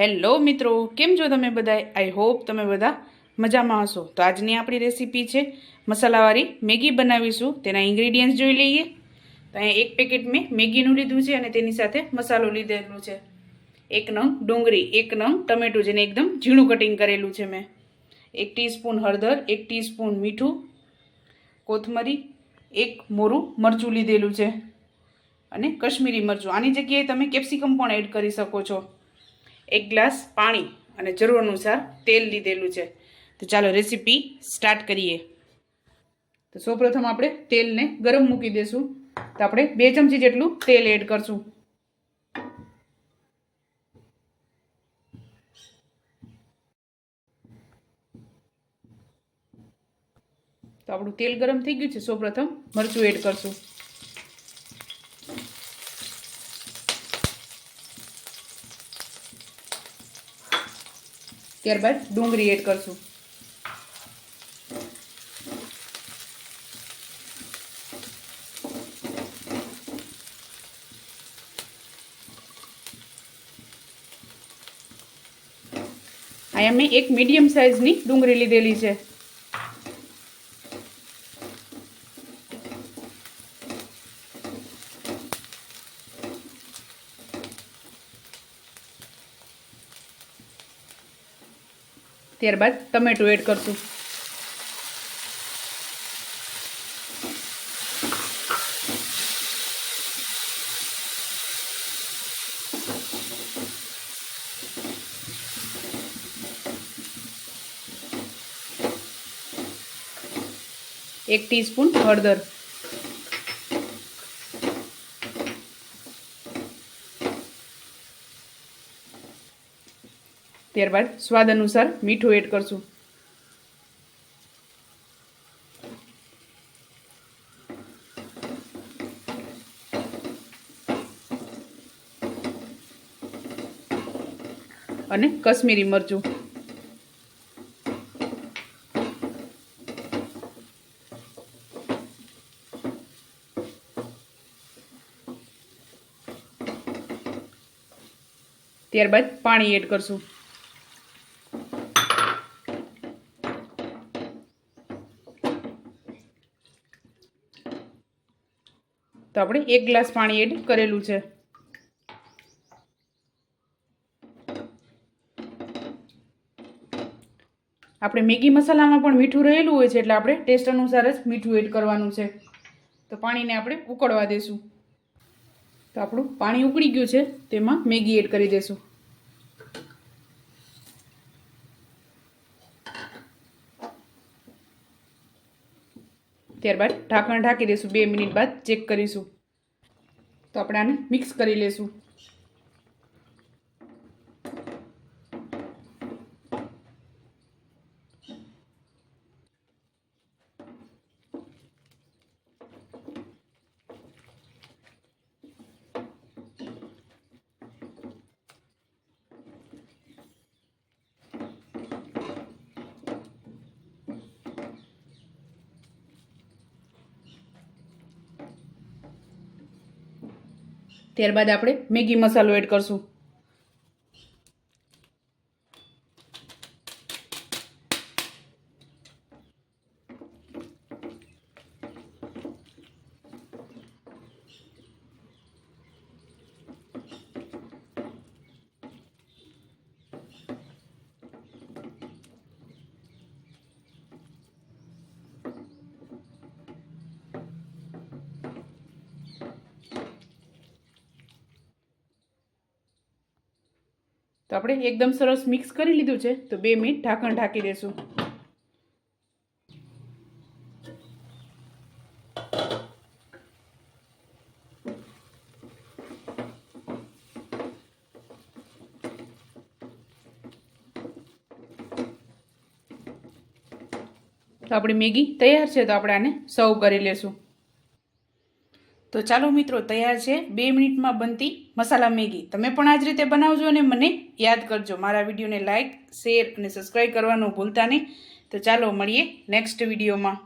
Hello મિત્રો, કેમ છો તમે બધા આઈ હોપ તમે બધા મજામાં હશો. તો આજની આપણી રેસીપી છે મસાલાવાળી મેગી બનાવીશું. તેના ઇન્ગ્રીડિયન્ટ્સ જોઈ લઈએ. તો અહીંયા એક પેકેટ મેં મેગીનું લીધું છે અને તેની સાથે મસાલો લીધેલું છે. એક નંગ ડુંગળી, એક નંગ ટમેટું, જેને એકદમ ઝીણું કટિંગ કરેલું છે મેં. એક ટીસ્પૂન હળદર, એક ટીસ્પૂન મીઠું, કોથમરી, એક મોરું મરચું લીધેલું છે. અને કશ્મીરી મરચું. આની જગ્યાએ તમે કેપ્સિકમ પણ એડ કરી શકો છો. એક ગ્લાસ પાણી અને જરૂર અનુસાર તેલ લીધેલું છે. તો ચાલો રેસીપી સ્ટાર્ટ કરીએ. તો સૌપ્રથમ આપણે તેલને ગરમ મૂકી દેશું. તો આપણે બે ચમચી જેટલું તેલ એડ કરશું. તો આપણું તેલ ગરમ થઈ ગયું છે. સૌપ્રથમ મરચું એડ કરશું. ત્યારબાદ ડુંગળી એડ કરશું. અહીંયા મેં એક મીડિયમ સાઇઝની ડુંગળી લીધેલી છે. ત્યારબાદ ટમેટું એડ કરશું. એક ટીસ્પૂન હળદર. ત્યારબાદ સ્વાદ અનુસાર મીઠું એડ કરશું. અને કશ્મીરી મરચું. ત્યારબાદ પાણી એડ કરશું. તો આપણે એક ગ્લાસ પાણી એડ કરેલું છે. આપણે મેગી મસાલામાં પણ મીઠું રહેલું હોય છે, એટલે આપણે ટેસ્ટ અનુસાર જ મીઠું એડ કરવાનું છે. તો પાણીને આપણે ઉકળવા દેશું. તો આપણું પાણી ઉકળી ગયું છે, તેમાં મેગી એડ કરી દેશું. ત્યારબાદ ઢાંકણ ઢાંકી દઈશું. બે મિનિટ બાદ ચેક કરીશું. તો આપણે આને મિક્સ કરી લેશું. ત્યારબાદ આપણે મેગી મસાલો એડ કરશું. તો આપણે એકદમ સરસ મિક્સ કરી લીધું છે. તો બે મિનિટ ઢાંકણ ઢાંકી દેશું. તો આપણી મેગી તૈયાર છે, તો આપણે આને સર્વ કરી લેશું. તો ચાલો મિત્રો, તૈયાર છે. બે મિનિટમાં બનતી મસાલા મેગી. તમે પણ આ જ રીતે બનાવજો અને મને યાદ કરજો. મારા વિડીયોને લાઇક શેર અને સબસ્ક્રાઈબ કરવાનું ભૂલતા નહીં. તો ચાલો મળીએ નેક્સ્ટ વિડીયોમાં.